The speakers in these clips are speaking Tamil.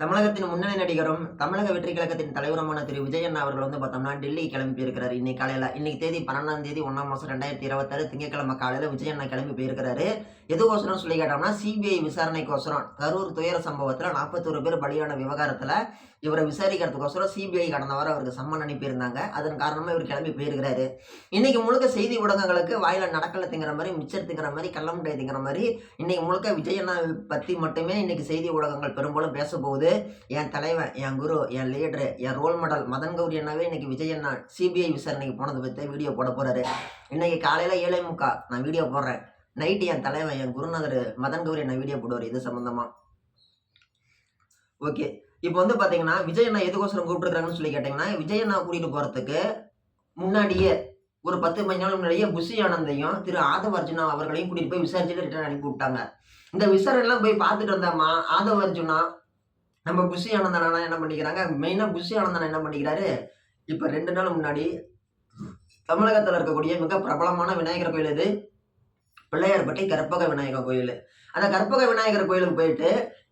தமிழகத்தின் முன்னணி நடிகரும் தமிழக வெற்றி கழகத்தின் தலைவருமான திரு. விஜயண்ணா அவர்கள் வந்து பார்த்தோம்னா டெல்லி கிளம்பி போயிருக்கிறாரு இன்னைக்கு காலையில இன்னைக்கு தேதி பன்னெண்டாம் தேதி ஒன்றாம் மாதம் ரெண்டாயிரத்தி இருபத்தாறு திங்கக்கிழமை காலையில விஜயண்ணா கிளம்பி போயிருக்கிறாரு. எதுக்கோசரம் சொல்லி கேட்டோம்னா சிபிஐ விசாரணைக்கோசரம் கரூர் துயர சம்பவத்தில் நாற்பத்தோரு பேர் பலியான விவகாரத்தில் இவரை விசாரிக்கிறதுக்கோசரம் சிபிஐ கடந்த வாரம் அவருக்கு சம்மன் அனுப்பியிருந்தாங்க. அதன் காரணமாக இவர் கிளம்பி போயிருக்கிறாரு. இன்னைக்கு முழுக்க செய்தி ஊடகங்களுக்கு வாயில் நடக்கல திங்கிற மாதிரி மிச்சர் திங்கிற மாதிரி கள்ளமுட்டை திங்கிற மாதிரி இன்னைக்கு முழுக்க விஜயண்ணா பற்றி மட்டுமே இன்னைக்கு செய்தி ஊடகங்கள் பெரும்பாலும் பேச போகுது என் தலைவன் என் குரு என் லீடரு என் ரோல் மாடல் மதன் கௌரி அண்ணாவே இன்னைக்கு விஜயண்ணா சிபிஐ விசாரணைக்கு போனது பற்றி வீடியோ போட போகிறாரு இன்னைக்கு காலையில் ஏழை முக்கா நான் வீடியோ போடுறேன். நைட்டு என் தலைவன் என் குருநாதர் மதன் கௌரி என்ன வீடியோ போடுவார். இது சம்மந்தமாக ஓகே. இப்போ வந்து பார்த்தீங்கன்னா விஜயண்ணா எதுக்கோசரம் கூப்பிட்டுருக்காங்கன்னு சொல்லி கேட்டிங்கன்னா விஜயண்ணா கூட்டிகிட்டு போகிறதுக்கு முன்னாடியே ஒரு பத்து பதினஞ்சு நாள் முன்னாடியே புஷி ஆனந்தையும் திரு ஆதவ அர்ஜுனா அவர்களையும் கூட்டிகிட்டு போய் விசாரிச்சுட்டு ரிட்டர்ன் அனுப்பி விட்டாங்க. இந்த விசாரணைலாம் போய் பார்த்துட்டு வந்தாமா? ஆதவ அர்ஜுனா நம்ம புஷி ஆனந்தனா என்ன பண்ணிக்கிறாங்க? மெயினாக புஷி ஆனந்தன் என்ன பண்ணிக்கிறாரு? இப்போ ரெண்டு நாள் முன்னாடி தமிழகத்தில் இருக்கக்கூடிய மிக பிரபலமான விநாயகர் கோயில் இது பிள்ளையார்பட்டி கற்பக விநாயகர் கோயில். அந்த கற்பக விநாயகர் கோயிலுக்கு போயிட்டு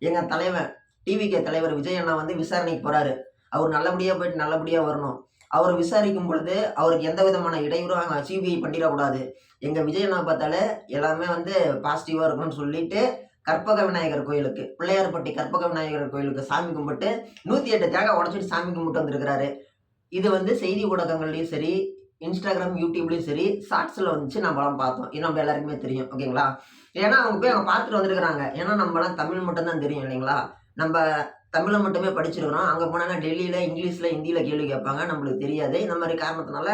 எங்கள் தலைவன் டிவிகே தலைவர் விஜய் அண்ணா வந்து விசாரணைக்கு போகிறாரு அவர் நல்லபடியாக போயிட்டு நல்லபடியாக வரணும். அவர் விசாரிக்கும் பொழுது அவருக்கு எந்த விதமான இடையூறும் சிபிஐ பண்ணிடக்கூடாது. எங்கள் விஜய் அண்ணா பார்த்தாலே எல்லாமே வந்து பாசிட்டிவாக இருக்கணும்னு சொல்லிட்டு கற்பக விநாயகர் கோயிலுக்கு பிள்ளையார்பட்டி கற்பக விநாயகர் கோயிலுக்கு சாமி கும்பிட்டு நூற்றி எட்டு தேங்காய் உடச்சிட்டு சாமி கும்பிட்டு வந்திருக்கிறாரு. இது வந்து செய்தி ஊடகங்கள்லையும் சரி இன்ஸ்டாகிராம் யூடியூப்லேயும் சரி ஷார்ட்ஸில் வந்துச்சு நம்மளாம் பார்த்தோம். இது நம்ம எல்லாருக்குமே தெரியும் ஓகேங்களா? ஏன்னா அவங்க போய் அவங்க பார்த்துட்டு வந்திருக்கிறாங்க. ஏன்னா நம்மளாம் தமிழ் மட்டும்தான் தெரியும் இல்லைங்களா? நம்ம தமிழை மட்டுமே படிச்சிருக்கிறோம் அங்கே போனாங்க டெல்லியில் இங்கிலீஷில் ஹிந்தியில் கேள்வி கேட்பாங்க. நம்மளுக்கு தெரியாது. இந்த மாதிரி காரணத்தினால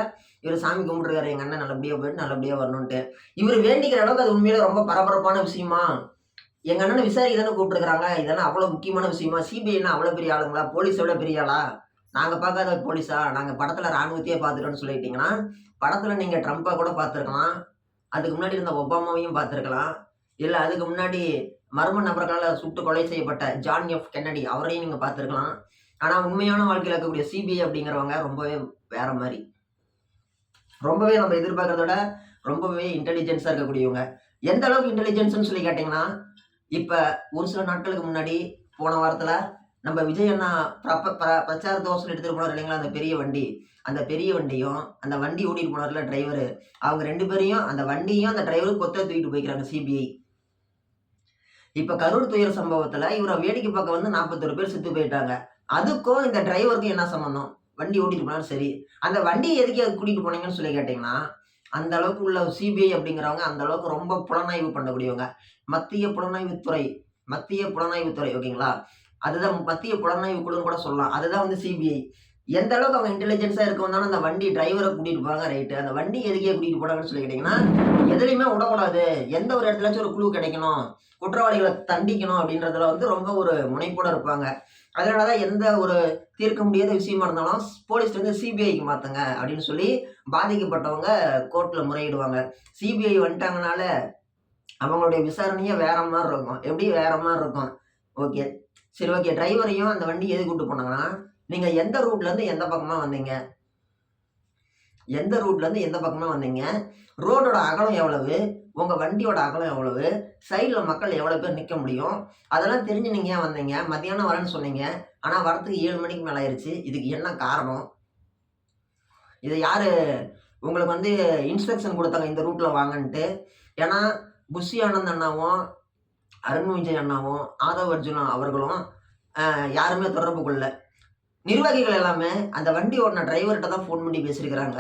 இவர் சாமி கும்பிட்டுருக்காரு. எங்கள் அண்ணன் நல்லபடியாக போயிட்டு நல்லபடியாக வரணுன்ட்டு இவர் வேண்டிக்கிற அளவுக்கு அது உண்மையில ரொம்ப பரபரப்பான விஷயமா? எங்கள் அண்ணனை விசாரிக்க தானே கூப்பிட்டுருக்காங்க இதெல்லாம் அவ்வளோ முக்கியமான விஷயமா? சிபிஐனா அவ்வளோ பெரிய ஆளுங்களா? போலீஸ் எவ்வளோ பெரிய ஆளா? நாங்கள் பார்க்காத போலீஸா? நாங்கள் படத்தில் ராணுவத்தையே பார்த்துட்டோன்னு சொல்லிட்டீங்கன்னா படத்தில் நீங்கள் ட்ரம்ப்பை கூட பார்த்துருக்கலாம். அதுக்கு முன்னாடி இருந்த ஒபாமாவையும் பார்த்துருக்கலாம். இல்லை அதுக்கு முன்னாடி மர்ம நபர்களால் சுட்டு கொலை செய்யப்பட்ட ஜான் எஃப் கென்னடி அவரையும் நீங்கள் பார்த்துருக்கலாம். ஆனால் உண்மையான வாழ்க்கையில் இருக்கக்கூடிய சிபிஐ அப்படிங்கிறவங்க ரொம்பவே வேற மாதிரி. ரொம்பவே நம்ம எதிர்பார்க்கறத விட ரொம்பவே இன்டெலிஜென்ஸாக இருக்கக்கூடியவங்க. எந்த அளவுக்கு இன்டெலிஜென்ஸ்னு சொல்லி கேட்டிங்கன்னா இப்போ ஒரு சில நாட்களுக்கு முன்னாடி போன வாரத்தில் நம்ம விஜய் அண்ணா பிரப பிர பிரச்சார தோசை எடுத்துகிட்டு போனார் இல்லைங்களா அந்த பெரிய வண்டி. அந்த பெரிய வண்டியும் அந்த வண்டி ஓடிட்டு போனார்ல டிரைவர் அவங்க ரெண்டு பேரையும் அந்த வண்டியும் அந்த டிரைவரும் கொத்த தூக்கிட்டு போய்க்கிறாங்க சிபிஐ இப்போ கரூர் துயர் சம்பவத்தில் இவரை வேடிக்கை பார்க்க வந்து நாற்பத்தொரு பேர் செத்து போயிட்டாங்க. அதுக்கும் இந்த டிரைவருக்கும் என்ன சம்மந்தம் வண்டி ஓட்டிட்டு போனாலும் சரி. அந்த வண்டியை எதுக்கு அது கூட்டிகிட்டு போனீங்கன்னு சொல்லி கேட்டிங்கன்னா அந்த அளவுக்கு உள்ள சிபிஐ அப்படிங்கிறவங்க அந்த அளவுக்கு ரொம்ப புலனாய்வு பண்ணக்கூடியவங்க. மத்திய புலனாய்வுத்துறை மத்திய புலனாய்வுத்துறை ஓகேங்களா? அதுதான் மத்திய புலனாய்வு குழுன்னு கூட சொல்லலாம். அதுதான் வந்து சிபிஐ எந்த அளவுக்கு அவங்க இன்டெலிஜென்ஸாக இருக்க வந்தாலும் அந்த வண்டி டிரைவரை கூட்டிகிட்டு போகிறாங்க ரைட்டு அந்த வண்டி எதுக்கே கூட்டிகிட்டு போனாங்கன்னு சொல்லி கேட்டிங்கன்னா எதுலையுமே விடக்கூடாது. எந்த ஒரு இடத்துலாச்சும் ஒரு குழு கிடைக்கணும். குற்றவாளிகளை தண்டிக்கணும் அப்படின்றதுல வந்து ரொம்ப ஒரு முனைப்போட இருப்பாங்க. அதனால தான் எந்த ஒரு தீர்க்க முடியாத விஷயமா இருந்தாலும் போலீஸ் வந்து சிபிஐக்கு மாற்றுங்க அப்படின்னு சொல்லி பாதிக்கப்பட்டவங்க கோர்ட்டில் முறையிடுவாங்க. சிபிஐ வந்துட்டாங்கனால அவங்களுடைய விசாரணையே வேற மாதிரி இருக்கும். எப்படி வேற மாதிரி இருக்கும்? ஓகே. சரி ஓகே. டிரைவரையும் அந்த வண்டி எது கூட்டு போனாங்கன்னா நீங்கள் எந்த ரூட்லேருந்து எந்த பக்கமாக வந்தீங்க? எந்த ரூட்லேருந்து எந்த பக்கமாக வந்தீங்க? ரோடோட அகலம் எவ்வளவு? உங்கள் வண்டியோட அகலம் எவ்வளவு? சைடில் மக்கள் எவ்வளோ பேர் நிற்க முடியும்? அதெல்லாம் தெரிஞ்சு நீங்கள் ஏன் வந்தீங்க? மத்தியானம் வரேன்னு சொன்னீங்க. ஆனால் வரத்துக்கு ஏழு மணிக்கு மேலே ஆயிடுச்சு இதுக்கு என்ன காரணம்? இது யார்? உங்களுக்கு வந்து இன்ஸ்ட்ரக்ஷன் கொடுத்தாங்க இந்த ரூட்டில் வாங்கன்ட்டு. ஏன்னா புஷி ஆனந்த் அண்ணாவும் அருண் விஜய் அண்ணாவும் ஆதவ் அர்ஜுனா அவர்களும் யாருமே தொடர்பு கொள்ள நிர்வாகிகள் எல்லாமே அந்த வண்டி ஓடின டிரைவர்கிட்ட தான் ஃபோன் பண்ணி பேசியிருக்கிறாங்க.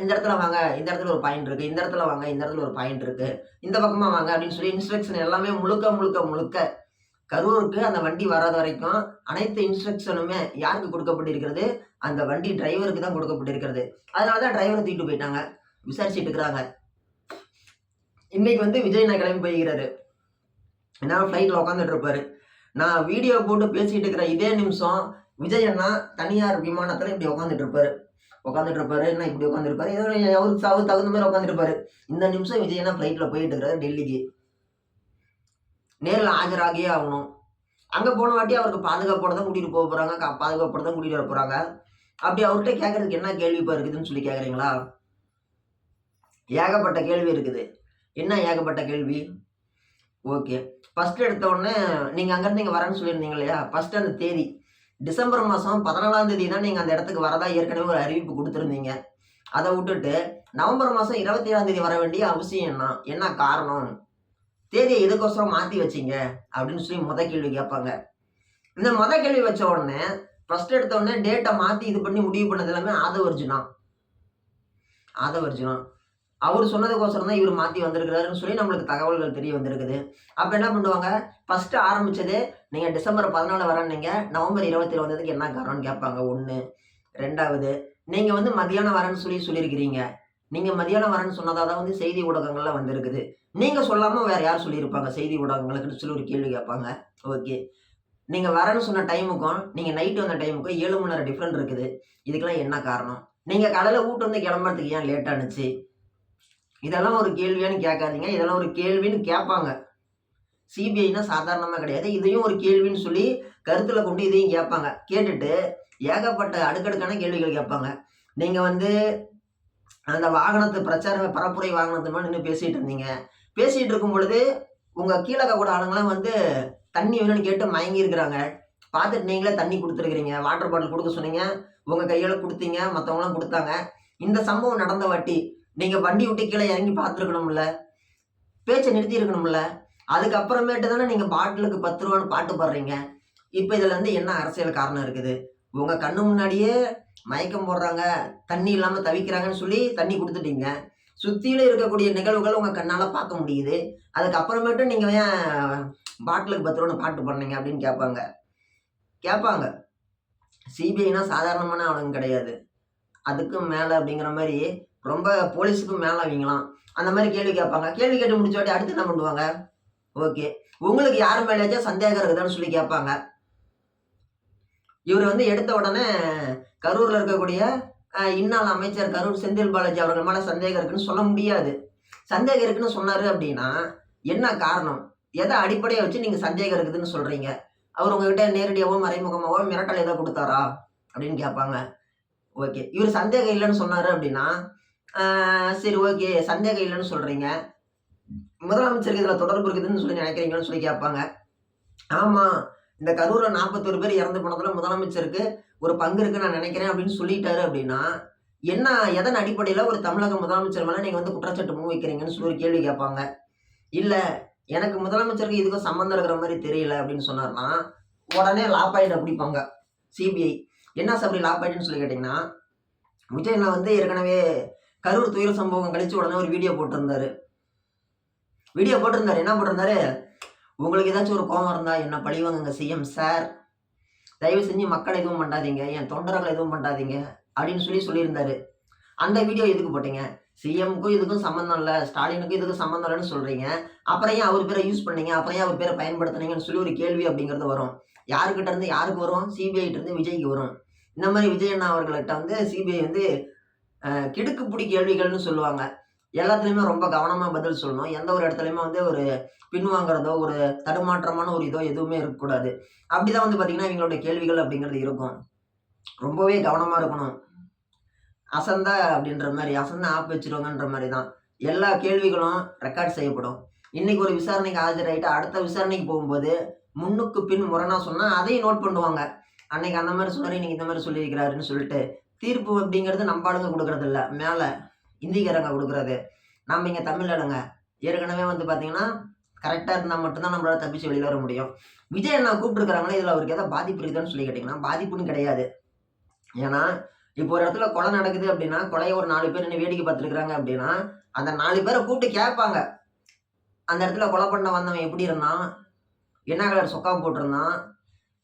இந்த இடத்துல வாங்க இந்த இடத்துல ஒரு பாயிண்ட் இருக்குது இந்த இடத்துல வாங்க இந்த இடத்துல ஒரு பாயிண்ட் இருக்குது இந்த பக்கமாக வாங்க அப்படின்னு சொல்லி இன்ஸ்ட்ரக்ஷன் எல்லாமே முழுக்க முழுக்க முழுக்க. கரூருக்கு அந்த வண்டி வராத வரைக்கும் அனைத்து இன்ஸ்ட்ரக்ஷனுமே யாருக்கு கொடுக்கப்பட்டிருக்கிறது? அந்த வண்டி டிரைவருக்கு தான் கொடுக்கப்பட்டிருக்கிறது. அதனால தான் டிரைவரை தூக்கிட்டு போயிட்டாங்க. விசாரிச்சுட்டு இருக்கிறாங்க. இன்னைக்கு வந்து விஜய் நான் கிளம்பி போய்கிறாரு ஏன்னா ஃப்ளைட்டில் உட்காந்துட்டு இருப்பாரு. நான் வீடியோ போட்டு பேசிகிட்டு இருக்கிற இதே நிமிஷம் விஜய் அண்ணா தனியார் விமானத்தில் இப்படி உட்காந்துட்டு இருப்பாரு. உட்காந்துட்டு இருப்பாரு என்ன இப்படி உட்காந்துருப்பாரு ஏதோ அவருக்கு தகுந்த மாதிரி உட்காந்துருப்பாரு இந்த நிமிஷம் விஜய் ஃப்ளைட்டில் போயிட்டு இருக்கிறாரு டெல்லிக்கு. நேரில் ஆஜராகியே ஆகணும். அங்கே போன வாட்டி அவருக்கு பாதுகாப்போட தான் கூட்டிகிட்டு போக போகிறாங்க பாதுகாப்போட தான் கூட்டிகிட்டு வர போகிறாங்க அப்படி அவர்கிட்ட கேட்கறதுக்கு என்ன கேள்வி இப்போ இருக்குதுன்னு சொல்லி கேட்குறீங்களா ஏகப்பட்ட கேள்வி இருக்குது. என்ன ஏகப்பட்ட கேள்வி? ஓகே. ஃபஸ்ட்டு எடுத்த உடனே நீங்கள் அங்கேருந்து இங்கே வரேன்னு சொல்லியிருந்தீங்க இல்லையா? ஃபஸ்ட்டு அந்த தேதி. டிசம்பர் மாதம் பதினாலாம் தேதி தான் நீங்கள் அந்த இடத்துக்கு வரதா ஏற்கனவே ஒரு அறிவிப்பு கொடுத்துருந்தீங்க. அதை விட்டுட்டு நவம்பர் மாதம் இருபத்தி ஏழாம் தேதி வர வேண்டிய அவசியம் என்ன? என்ன காரணம்? தேதியை எதுக்கோசரம் மாற்றி வச்சிங்க? அப்படின்னு சொல்லி முத கேள்வி கேட்பாங்க. இந்த முத கேள்வி வச்ச உடனே ஃபர்ஸ்ட் எடுத்த உடனே டேட்டை மாற்றி இது பண்ணி முடிவு பண்ணது எல்லாமே ஆதவர்ஜுனா. ஆதவர்ஜுனா. அவர் சொன்னதுக்கோசரம் தான் இவர் மாற்றி வந்திருக்கிறாருன்னு சொல்லி நம்மளுக்கு தகவல்கள் தெரிய வந்திருக்குது. அப்போ என்ன பண்ணுவாங்க? ஃபஸ்ட்டு ஆரம்பிச்சது நீங்கள் டிசம்பர் பதினாலு வரேன்னீங்க. நவம்பர் இருபத்தி வந்ததுக்கு என்ன காரணம்னு கேட்பாங்க. ஒன்று ரெண்டாவது நீங்கள் வந்து மதியானம் வரேன்னு சொல்லி சொல்லியிருக்கிறீங்க. நீங்கள் மதியானம் வரேன்னு சொன்னதாக தான் வந்து செய்தி ஊடகங்கள்ல வந்திருக்குது. நீங்கள் சொல்லாமல் வேறு யார் சொல்லியிருப்பாங்க? செய்தி ஊடகங்களுக்குன்னு சொல்லி ஒரு கேள்வி கேட்பாங்க. ஓகே. நீங்கள் வரேன்னு சொன்ன டைமுக்கும் நீங்கள் நைட்டு வந்த டைமுக்கும் ஏழு மணி நேரம் டிஃப்ரெண்ட் இருக்குது. இதுக்கெல்லாம் என்ன காரணம்? நீங்கள் கடலை வீட்டு வந்து கிளம்புறதுக்கு ஏன் லேட் ஆனுச்சு? இதெல்லாம் ஒரு கேள்வியான்னு கேட்காதீங்க. இதெல்லாம் ஒரு கேள்வின்னு கேட்பாங்க. சிபிஐனா சாதாரணமாக கிடையாது. இதையும் ஒரு கேள்வின்னு சொல்லி கருத்தில் கொண்டு இதையும் கேட்பாங்க. கேட்டுட்டு ஏகப்பட்ட அடுக்கடுக்கான கேள்விகள் கேட்பாங்க. நீங்கள் வந்து அந்த வாகனத்து பிரச்சார பரப்புரை வாகனத்து நின்று பேசிகிட்டு இருந்தீங்க. பேசிகிட்டு இருக்கும் பொழுது உங்கள் கீழே கூட ஆளுங்களாம் வந்து தண்ணி வேணும்னு கேட்டு மயங்கி இருக்கிறாங்க. பார்த்துட்டு நீங்களே தண்ணி கொடுத்துருக்குறீங்க. வாட்டர் பாட்டில் கொடுக்க சொன்னீங்க. உங்கள் கையால் கொடுத்தீங்க. மற்றவங்களாம் கொடுத்தாங்க. இந்த சம்பவம் நடந்த வாட்டி நீங்கள் வண்டி விட்டு கீழே இறங்கி பார்த்துருக்கணும்ல? பேச்சை நிறுத்தி இருக்கணும்ல அதுக்கப்புறமேட்டு தானே நீங்கள் பாட்டிலுக்கு பத்து ரூபான்னு பாட்டு பாடுறீங்க. இப்போ இதில் வந்து என்ன அரசியல் காரணம் இருக்குது? உங்கள் கண்ணு முன்னாடியே மயக்கம் போடுறாங்க தண்ணி இல்லாமல் தவிக்கிறாங்கன்னு சொல்லி தண்ணி கொடுத்துட்டீங்க. சுற்றிலும் இருக்கக்கூடிய நிகழ்வுகள் உங்கள் கண்ணால் பார்க்க முடியுது. அதுக்கப்புறமேட்டு நீங்கள் ஏன் பாட்டிலுக்கு பத்து ரூபான்னு பாட்டு பாடுறீங்க அப்படின்னு கேட்பாங்க. கேட்பாங்க. சிபிஐனா சாதாரணமான ஆளுங்க கிடையாது. அதுக்கும் மேலே அப்படிங்கிற மாதிரி ரொம்ப போலீஸுக்கும் மேலே அவங்களாம் அந்த மாதிரி கேள்வி கேட்பாங்க. கேள்வி கேட்டு முடிச்ச வாட்டி அடுத்து என்ன பண்ணுவாங்க? ஓகே. உங்களுக்கு யார் மேலேயாச்சும் சந்தேகம் இருக்குதான்னு சொல்லி கேட்பாங்க. இவர் வந்து எடுத்த உடனே கரூரில் இருக்கக்கூடிய இன்னால் அமைச்சர் கரூர் செந்தில் பாலாஜி அவர்கள் மேலே சந்தேகம் இருக்குன்னு சொல்ல முடியாது. சந்தேகம் இருக்குன்னு சொன்னார் அப்படின்னா என்ன காரணம்? எதை அடிப்படையை வச்சு நீங்கள் சந்தேகம் இருக்குதுன்னு சொல்கிறீங்க அவர் உங்ககிட்ட நேரடியாவோ மறைமுகமாவோ மிரட்டல் எதை கொடுத்தாரா? அப்படின்னு கேட்பாங்க. ஓகே. இவர் சந்தேகம் இல்லைன்னு சொன்னார் அப்படின்னா சரி ஓகே. சந்தேகம் இல்லைன்னு சொல்கிறீங்க முதலமைச்சருக்கு இதில் தொடர்பு இருக்குதுன்னு சொல்லி நினைக்கிறீங்கன்னு சொல்லி கேட்பாங்க. ஆமாம் இந்த கரூரில் நாற்பத்தொரு பேர் இறந்து போனதில் முதலமைச்சருக்கு ஒரு பங்கு இருக்கு நான் நினைக்கிறேன் அப்படின்னு சொல்லிட்டாரு அப்படின்னா என்ன எதன் அடிப்படையில் ஒரு தமிழக முதலமைச்சர் மேலே நீங்கள் வந்து குற்றச்சாட்டு முன் வைக்கிறீங்கன்னு சொல்லி ஒரு கேள்வி கேட்பாங்க. இல்லை எனக்கு முதலமைச்சருக்கு இதுக்கும் சம்மந்தம் இருக்கிற மாதிரி தெரியல அப்படின்னு சொன்னார்னா உடனே லாப்பாயிட பிடிப்பாங்க சிபிஐ. என்ன சபரி லாப்பாயிடுன்னு சொல்லி கேட்டிங்கன்னா விஜய் நான் வந்து ஏற்கனவே கரூர் துயர சம்பவம் கழிச்சு உடனே ஒரு வீடியோ போட்டிருந்தாரு. வீடியோ போட்டிருந்தாரு. என்ன போட்டிருந்தாரு? உங்களுக்கு ஏதாச்சும் ஒரு கோவம் இருந்தால் என்ன பழிவாங்க சிஎம் சார். தயவு செஞ்சு மக்களை எதுவும் பண்ணாதீங்க. என் தொண்டர்களை எதுவும் பண்ணாதீங்க. அப்படின்னு சொல்லி சொல்லியிருந்தாரு. அந்த வீடியோ எதுக்கு போட்டீங்க? சிஎம்க்கும் இதுக்கும் சம்மந்தம் இல்லை. ஸ்டாலினுக்கும் இதுக்கும் சம்மந்தம் இல்லைன்னு சொல்கிறீங்க அப்புறம் ஏன் அவர் பேரை யூஸ் பண்ணீங்க? அப்புறம் ஏன் அவர் பேரை பயன்படுத்துனீங்கன்னு சொல்லி ஒரு கேள்வி அப்படிங்கிறது வரும். யாருக்கிட்ட இருந்து யாருக்கு வரும்? சிபிஐ இருந்து விஜய்க்கு வரும். இந்த மாதிரி விஜய் அண்ணா அவர்கள்ட்ட வந்து சிபிஐ வந்து கிடுக்குப்பிடி கேள்விகள்னு சொல்லுவாங்க. எல்லாத்துலேயுமே ரொம்ப கவனமாக பதில் சொல்லணும். எந்த ஒரு இடத்துலையுமே வந்து ஒரு பின்வாங்கிறதோ ஒரு தடுமாற்றமான ஒரு இதோ எதுவுமே இருக்கக்கூடாது. அப்படிதான் வந்து பார்த்தீங்கன்னா இவங்களோட கேள்விகள் அப்படிங்கிறது இருக்கும். ரொம்பவே கவனமாக இருக்கணும். அசந்தா அப்படின்ற மாதிரி அசந்தா ஆப் வச்சிருவாங்கன்ற மாதிரி தான் எல்லா கேள்விகளும் ரெக்கார்ட் செய்யப்படும். இன்னைக்கு ஒரு விசாரணைக்கு ஆஜராகிட்டு அடுத்த விசாரணைக்கு போகும்போது முன்னுக்கு பின் முரணா சொன்னால் அதையும் நோட் பண்ணுவாங்க. அன்னைக்கு அந்த மாதிரி சொன்னார் இன்னைக்கு இந்த மாதிரி சொல்லியிருக்கிறாருன்னு சொல்லிட்டு தீர்ப்பு அப்படிங்கிறது நம்ம ஆளுங்க கொடுக்கறதில்ல. மேலே இந்திக்காரங்க கொடுக்குறது. நம்ம இங்கே தமிழ் ஆளுங்க. ஏற்கனவே வந்து பார்த்தீங்கன்னா கரெக்டாக இருந்தால் மட்டும்தான் நம்மளால தப்பிச்சு வெளியில் வர முடியும். விஜய் என்ன கூப்பிட்டுருக்காங்களே இதில் அவருக்கு ஏதாவது பாதிப்பு இருக்குதான்னு சொல்லி கேட்டிங்கன்னா பாதிப்புன்னு கிடையாது. ஏன்னா இப்போ ஒரு இடத்துல கொலை நடக்குது அப்படின்னா கொலையை ஒரு நாலு பேர் நின்று வேடிக்கை பார்த்துருக்குறாங்க அப்படின்னா அந்த நாலு பேரை கூப்பிட்டு கேட்பாங்க. அந்த இடத்துல கொலை பண்ண வந்தவன் எப்படி இருந்தான்? என்ன கலர் சொக்கா போட்டிருந்தான்?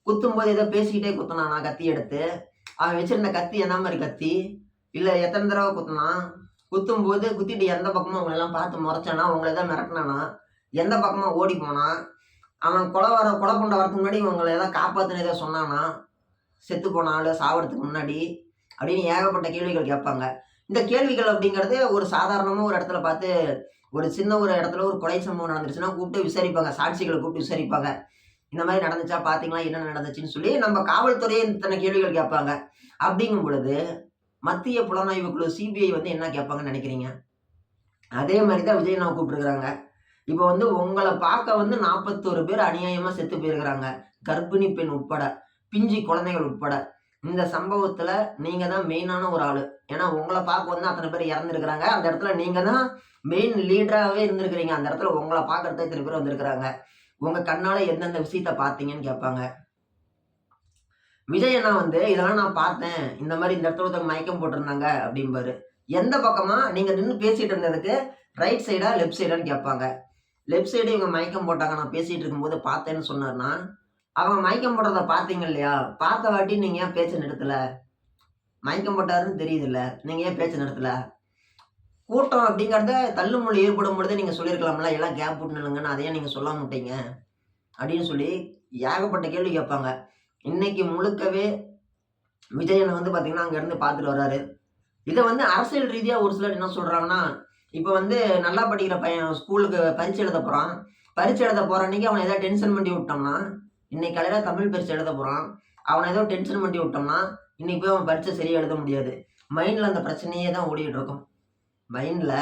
குத்தும் போது ஏதோ பேசிக்கிட்டே குத்துனானா கத்தி எடுத்து? அவன் வச்சிருந்த கத்தி என்ன மாதிரி கத்தி? இல்லை எத்தனை தடவை குத்துனான் குத்தும் போது குத்திட்டு எந்த பக்கமும் அவங்களெல்லாம் பார்த்து முறைச்சானா? அவங்கள எதாவது மிரட்டினானா? எந்த பக்கமாக ஓடி போனான் அவன் கொலை வர கொலை கொண்ட வரதுக்கு முன்னாடி இவங்களை ஏதாவது காப்பாத்துன்னு ஏதாவது சொன்னானா? செத்து போன சாவறதுக்கு முன்னாடி? அப்படின்னு ஏகப்பட்ட கேள்விகள் கேட்பாங்க. இந்த கேள்விகள் அப்படிங்கிறது ஒரு சாதாரணமாக ஒரு இடத்துல பார்த்து ஒரு சின்ன ஒரு இடத்துல ஒரு கொலை சம்பவம் நடந்துருச்சுன்னா கூப்பிட்டு விசாரிப்பாங்க. சாட்சிகளை கூப்பிட்டு விசாரிப்பாங்க. இந்த மாதிரி நடந்துச்சா பார்த்தீங்களா என்ன நடந்துச்சுன்னு சொல்லி நம்ம காவல்துறையே இத்தனை கேள்விகள் கேட்பாங்க அப்படிங்கும் பொழுது மத்திய புலனாய்வு குழு சிபிஐ வந்து என்ன கேட்பாங்கன்னு நினைக்கிறீங்க அதே மாதிரி தான் விஜய் நான் கூப்பிட்டுருக்குறாங்க இப்போ வந்து உங்களை பார்க்க வந்து 41 பேர் அநியாயமாக செத்து போயிருக்கிறாங்க. கர்ப்பிணி பெண் உட்பட, பிஞ்சி குழந்தைகள் உட்பட. இந்த சம்பவத்தில் நீங்கள் தான் மெயினான ஒரு ஆள் ஏன்னா உங்களை பார்க்க வந்து அத்தனை பேர் இறந்துருக்குறாங்க அந்த இடத்துல நீங்கள் தான் மெயின் லீடராகவே இருந்திருக்கிறீங்க. அந்த இடத்துல உங்களை பார்க்கறதுக்கு இத்தனை பேர் வந்திருக்கிறாங்க. உங்க கண்ணால எந்தெந்த விஷயத்த பார்த்தீங்கன்னு கேட்பாங்க. விஜய் அண்ணா வந்து இதெல்லாம் நான் பார்த்தேன். இந்த மாதிரி இந்த இடத்துல ஒருத்தவங்க மயக்கம் போட்டிருந்தாங்க அப்படிம்பாரு. எந்த பக்கமா நீங்க நின்று பேசிட்டு இருந்ததுக்கு ரைட் சைடா, லெஃப்ட் சைடான்னு கேட்பாங்க. லெஃப்ட் சைடு இவங்க மயக்கம் போட்டாங்க. நான் பேசிட்டு இருக்கும்போது பார்த்தேன்னு சொன்னாருன்னா, அவங்க மயக்கம் போடுறத பார்த்தீங்க இல்லையா? பார்த்த வாட்டி நீங்க ஏன் பேச்ச நிறுத்தல? மயக்கம் போட்டாருன்னு தெரியுது இல்லை நீங்க ஏன் பேச்ச நிறுத்தல? கூட்டம் அப்படிங்கிறத தள்ளுமுள்ளு ஏற்படும் பொழுது நீங்கள் சொல்லியிருக்கலாம்ல. எல்லாம் கேப் விட்டுனுங்கன்னு அதையே நீங்கள் சொல்ல மாட்டீங்க அப்படின்னு சொல்லி ஏகப்பட்ட கேள்வி கேட்பாங்க. இன்னைக்கு முழுக்கவே விஜய் வந்து பார்த்தீங்கன்னா, அங்கேருந்து பார்த்துட்டு வர்றாரு இதை வந்து அரசியல் ரீதியாக ஒரு சிலர் என்ன சொல்கிறாங்கன்னா இப்போ வந்து நல்லா படிக்கிற பையன் ஸ்கூலுக்கு பரீட்சை எழுத போகிறான் பரீட்சை எழுத போகிற அன்னைக்கு அவனை ஏதாவது டென்ஷன் பண்ணி விட்டோம்னா, இன்னைக்கு காலையில் தமிழ் பரீட்சை எழுத போகிறான் அவனை ஏதோ டென்ஷன் பண்ணி விட்டோம்னா, இன்னைக்கு போய் அவன் பரிச்சை சரியாக எழுத முடியாது. மைண்டில் அந்த பிரச்சனையே தான் ஓடிட்டு இருக்கும். மைண்டில்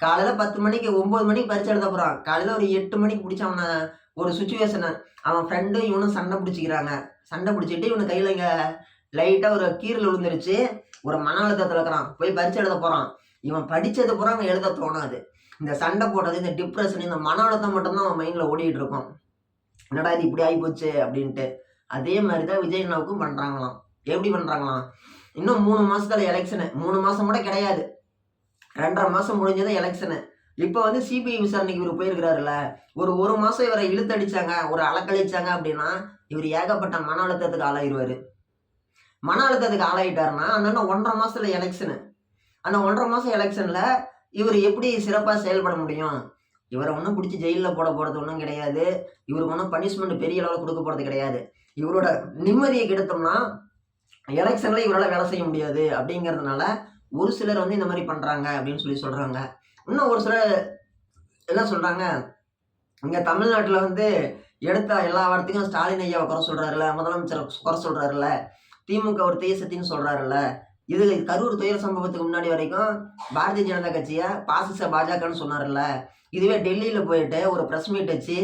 காலையில் பத்து மணிக்கு ஒம்பது மணிக்கு பரிச்சை எழுத போகிறான் காலையில் ஒரு எட்டு மணிக்கு பிடிச்ச அவனை ஒரு சுச்சுவேஷனை அவன் ஃப்ரெண்டும் இவனும் சண்டை பிடிச்சிக்கிறாங்க சண்டை பிடிச்சிட்டு இவனு கையில் இங்கே லைட்டாக ஒரு கீரில் விழுந்துருச்சு. ஒரு மன அழுத்தத்தில் இருக்கிறான். போய் பரிச்சை எழுத போகிறான் இவன் படித்தது பூரா அவன் எழுத தோணாது. இந்த சண்டை போடுறது, இந்த டிப்ரெஷன் இந்த மன அழுத்தம் மட்டும்தான் அவன் மைண்டில் ஓடிட்டு இருக்கும். என்னடா இது இப்படி ஆகிப்போச்சு அப்படின்ட்டு. அதே மாதிரி தான் விஜய் அண்ணாவுக்கும் பண்ணுறாங்களாம் எப்படி பண்ணுறாங்களாம் இன்னும் மூணு மாதத்தில் எலெக்ஷனு மூணு மாதம் கூட கிடையாது. ரெண்டரை மாதம் முடிஞ்சது எலெக்ஷனு இப்போ வந்து சிபிஐ விசாரணைக்கு இவரு போயிருக்கிறாருல்ல. ஒரு ஒரு மாதம் இவரை இழுத்தடிச்சாங்க, ஒரு அலக்கழிச்சாங்க அப்படின்னா, இவர் ஏகப்பட்ட மன அழுத்தத்துக்கு ஆளாயிடுவார் மன அழுத்தத்துக்கு ஆளாயிட்டாருன்னா, அந்த அண்ணன் ஒன்றரை மாதத்தில் எலெக்ஷனு அந்த ஒன்றரை மாதம் எலெக்ஷனில் இவர் எப்படி சிறப்பாக செயல்பட முடியும்? இவரை ஒன்றும் பிடிச்சி ஜெயிலில் போட போகிறது ஒன்றும் கிடையாது. இவருக்கு ஒன்றும் பனிஷ்மெண்ட் பெரிய அளவில் கொடுக்க போகிறது கிடையாது. இவரோட நிம்மதியை கெடுத்தோம்னா, எலெக்ஷனில் இவரால் வேலை செய்ய முடியாது அப்படிங்கிறதுனால, ஒரு சிலர் வந்து இந்த மாதிரி பண்ணுறாங்க அப்படின்னு சொல்லி சொல்கிறாங்க இன்னும் ஒரு சிலர் என்ன சொல்கிறாங்க இங்கே தமிழ்நாட்டில் வந்து எடுத்த எல்லா வார்த்தைக்கும் ஸ்டாலின் ஐயாவை குறை சொல்கிறாருல முதலமைச்சர் குறை சொல்கிறாருல திமுக ஒரு தேசத்தின்னு சொல்கிறாருல இது கரூர் துயர் சம்பவத்துக்கு முன்னாடி வரைக்கும் பாரதிய ஜனதா கட்சியை பாசிச பாஜகன்னு சொன்னார்ல இதுவே டெல்லியில் போயிட்டு ஒரு ப்ரெஸ் மீட் வச்சு,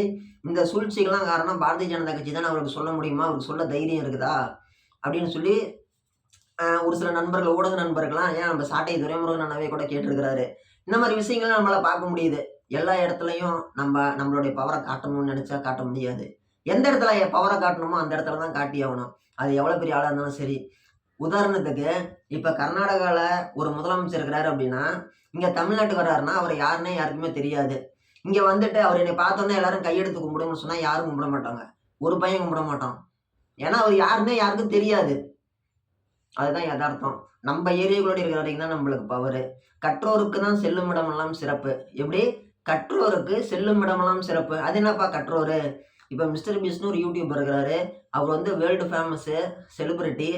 இந்த சூழ்ச்சிகள்லாம் காரணம் பாரதிய ஜனதா கட்சி தான் அவருக்கு சொல்ல முடியுமா? அவருக்கு சொல்ல தைரியம் இருக்குதா? அப்படின்னு சொல்லி ஒரு சில நண்பர்கள், ஊடக நண்பர்கள்லாம் ஏன் நம்ம சாட்டை துரைமுருகன் அண்ணாவே கூட கேட்டிருக்கிறாரு. இந்த மாதிரி விஷயங்கள நம்மளால பார்க்க முடியுது. எல்லா இடத்துலையும் நம்ம நம்மளுடைய பவரை காட்டணும்னு நினச்சா காட்ட முடியாது. எந்த இடத்துல பவரை காட்டணுமோ அந்த இடத்துல தான் காட்டியாகணும். அது எவ்வளோ பெரிய ஆளாக இருந்தாலும் சரி. உதாரணத்துக்கு, இப்போ கர்நாடகாவில் ஒரு முதலமைச்சர் இருக்கிறாரு அப்படின்னா, இங்கே தமிழ்நாட்டுக்கு வர்றாருன்னா, அவர் யாருன்னே யாருக்குமே தெரியாது. இங்கே வந்துட்டு அவர் என்னை பார்த்தோன்னே எல்லாரும் கையெடுத்து கும்பிடுங்கன்னு சொன்னால் யாரும் கும்பிட மாட்டாங்க. ஒரு பையன் கும்பிட மாட்டான். ஏன்னா அவர் யாருன்னே யாருக்கும் தெரியாது. அதுதான் எதார்த்தம். நம்ம ஏரியாக்குள்ள இருக்கிற வரைக்கும் தான் நம்மளுக்கு பவரு. கற்றோருக்கு தான் செல்லும் இடமெல்லாம் சிறப்பு. எப்படி? கற்றோருக்கு செல்லும் இடமெல்லாம் சிறப்பு. அது என்னப்பா கற்றோரு? இப்போ மிஸ்டர் பிஸ்னு ஒரு யூடியூபர் இருக்கிறாரு. அவர் வந்து வேர்ல்டு ஃபேமஸு, செலிபிரிட்டி.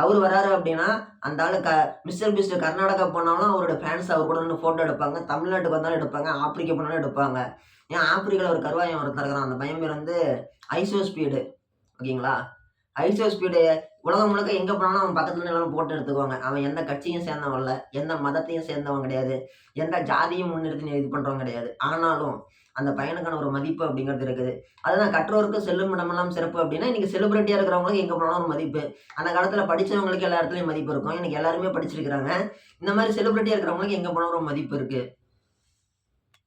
அவர் வராரு அப்படின்னா, அந்த ஆள் க மிஸ்டர் பீஸ்ட் கர்நாடகா போனாலும் அவரோட ஃபேன்ஸ் அவர் கூட நின்னு ஃபோட்டோ எடுப்பாங்க. தமிழ்நாட்டுக்கு வந்தாலும் எடுப்பாங்க. ஆப்பிரிக்கா போனாலும் எடுப்பாங்க. ஏன் ஆப்பிரிக்காவில் ஒரு கருவாயன் ஒருத்தர் இருக்கிறான். அந்த பையன் பேர் வந்து ஐசோ ஸ்பீடு. ஓகேங்களா? ஐசோ ஸ்பீடு உலகம் முழுக்க எங்கே போனாலும் அவன் பக்கத்துல நின்னு போட்டு எடுத்துக்குவாங்க. அவன் எந்த கட்சியும் சேர்ந்தவன் இல்லை எந்த மதத்தையும் சேர்ந்தவன் கிடையாது. எந்த ஜாதியும் முன்னிறுத்தி இது பண்ணுறவன் கிடையாது. ஆனாலும், அந்த பையனுக்கான ஒரு மதிப்பு அப்படிங்கிறது இருக்குது. அதுதான் கற்றோருக்கு செல்லும் இடமெல்லாம் சிறப்பு அப்படின்னா, இன்னைக்கு செலிபிரிட்டியாக இருக்கிறவங்களுக்கு எங்கே போனாலும் ஒரு மதிப்பு. அந்த காலத்தில் படிச்சவங்களுக்கு எல்லா இடத்துலையும் மதிப்பு இருக்கும். எனக்கு எல்லாருமே படிச்சிருக்கிறாங்க. இந்த மாதிரி செலிபிரிட்டியாக இருக்கிறவங்களுக்கு எங்கே போனாலும் ஒரு மதிப்பு இருக்குது